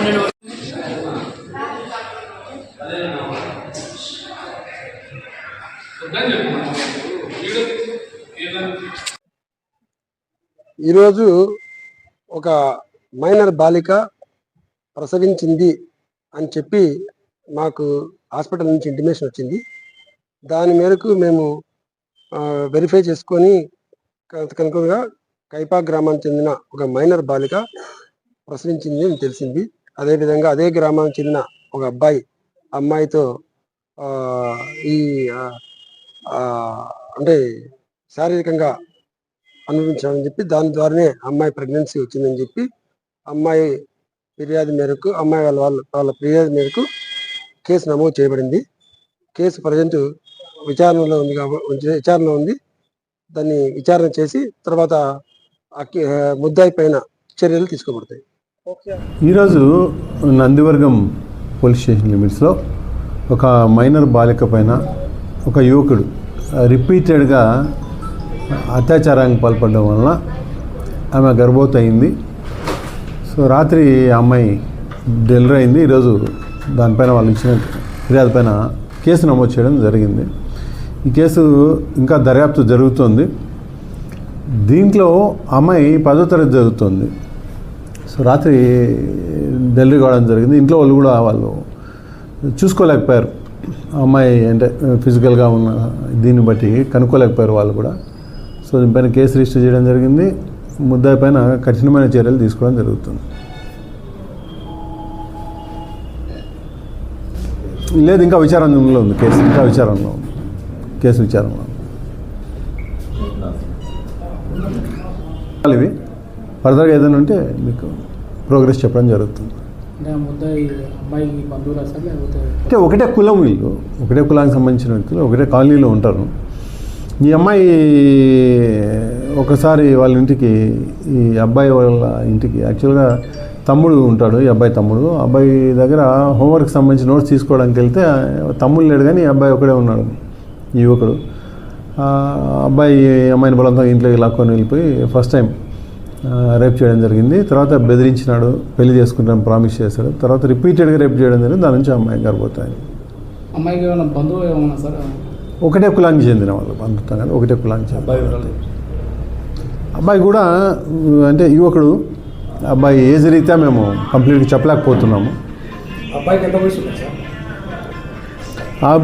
పన్నెండు. ఈరోజు ఒక మైనర్ బాలిక ప్రసవించింది అని చెప్పి మాకు హాస్పిటల్ నుంచి ఇంటిమేషన్ వచ్చింది. దాని మేరకు మేము వెరిఫై చేసుకొని కనుకగా కైపా గ్రామానికి చెందిన ఒక మైనర్ బాలిక ప్రసవించింది అని తెలిసింది. అదేవిధంగా అదే గ్రామానికి చెందిన ఒక అబ్బాయి అమ్మాయితో ఈ అంటే శారీరకంగా అనుభవించామని చెప్పి దాని ద్వారానే అమ్మాయి ప్రెగ్నెన్సీ వచ్చిందని చెప్పి అమ్మాయి ఫిర్యాదు మేరకు అమ్మాయి వాళ్ళ వాళ్ళ వాళ్ళ ఫిర్యాదు మేరకు కేసు నమోదు చేయబడింది. కేసు ప్రజెంట్ విచారణలో ఉంది కాబట్టి విచారణలో ఉంది. దాన్ని విచారణ చేసి తర్వాత ముద్దాయి పైన చర్యలు తీసుకోబడతాయి. ఈరోజు నందివర్గం పోలీస్ స్టేషన్ లిమిట్స్లో ఒక మైనర్ బాలిక పైన ఒక యువకుడు రిపీటెడ్గా అత్యాచారానికి పాల్పడడం వలన ఆమె గర్భవతి అయింది సో రాత్రి ఆ అమ్మాయి డెలివరీ అయింది. ఈరోజు దానిపైన వాళ్ళు ఇచ్చిన ఫిర్యాదు పైన కేసు నమోదు చేయడం జరిగింది. ఈ కేసు ఇంకా దర్యాప్తు జరుగుతోంది. దీంట్లో అమ్మాయి పదో తరగతి జరుగుతుంది. సో రాత్రి డెలివరీ కావడం జరిగింది. ఇంట్లో వాళ్ళు కూడా వాళ్ళు చూసుకోలేకపోయారు. అమ్మాయి అంటే ఫిజికల్గా ఉన్న దీన్ని బట్టి కనుక్కోలేకపోయారు వాళ్ళు కూడా. సో దీనిపైన కేసు రిజిస్టర్ చేయడం జరిగింది. ముద్దాయి పైన కఠినమైన చర్యలు తీసుకోవడం జరుగుతుంది. లేదు ఇంకా విచారణలో ఉంది కేసు. ఇంకా విచారణలో ఉంది. కేసు విచారణలో ఉంది. ఇవి ఫర్దర్గా ఏదైనా ఉంటే మీకు ప్రోగ్రెస్ చెప్పడం జరుగుతుంది. అంటే ఒకటే కులం వీళ్ళు. ఒకటే కులానికి సంబంధించిన వ్యక్తులు ఒకటే కాలనీలో ఉంటారు. ఈ అమ్మాయి ఒకసారి వాళ్ళ ఇంటికి ఈ అబ్బాయి వాళ్ళ ఇంటికి యాక్చువల్గా తమ్ముడు ఉంటాడు ఈ అబ్బాయి తమ్ముడు. అబ్బాయి దగ్గర హోంవర్క్ సంబంధించిన నోట్స్ తీసుకోవడానికి వెళ్తే తమ్ముడు లేడు కానీ ఈ అబ్బాయి ఒకడే ఉన్నాడు ఈ యువకుడు. అబ్బాయి అమ్మాయిని బలవంతంగా ఇంట్లోకి లాక్కొని వెళ్ళిపోయి ఫస్ట్ టైం రేప్ చేయడం జరిగింది. తర్వాత బెదిరించినాడు పెళ్ళి చేసుకుంటాను ప్రామిస్ చేశాడు. తర్వాత రిపీటెడ్గా రేప్ చేయడం జరిగింది. దాని నుంచి అమ్మాయి గర్భవతాయి అమ్మాయికి ఏమైనా బంధువు ఏమన్నా సార్? ఒకటే కులానికి చెందిన వాళ్ళు బంధుత్వం కానీ ఒకటే కులానికి చెందిన అబ్బాయి కూడా అంటే యువకుడు. అబ్బాయి ఏజ్ రీత్యా మేము కంప్లీట్గా చెప్పలేకపోతున్నాము. అబ్బాయికి ఎంత వయసు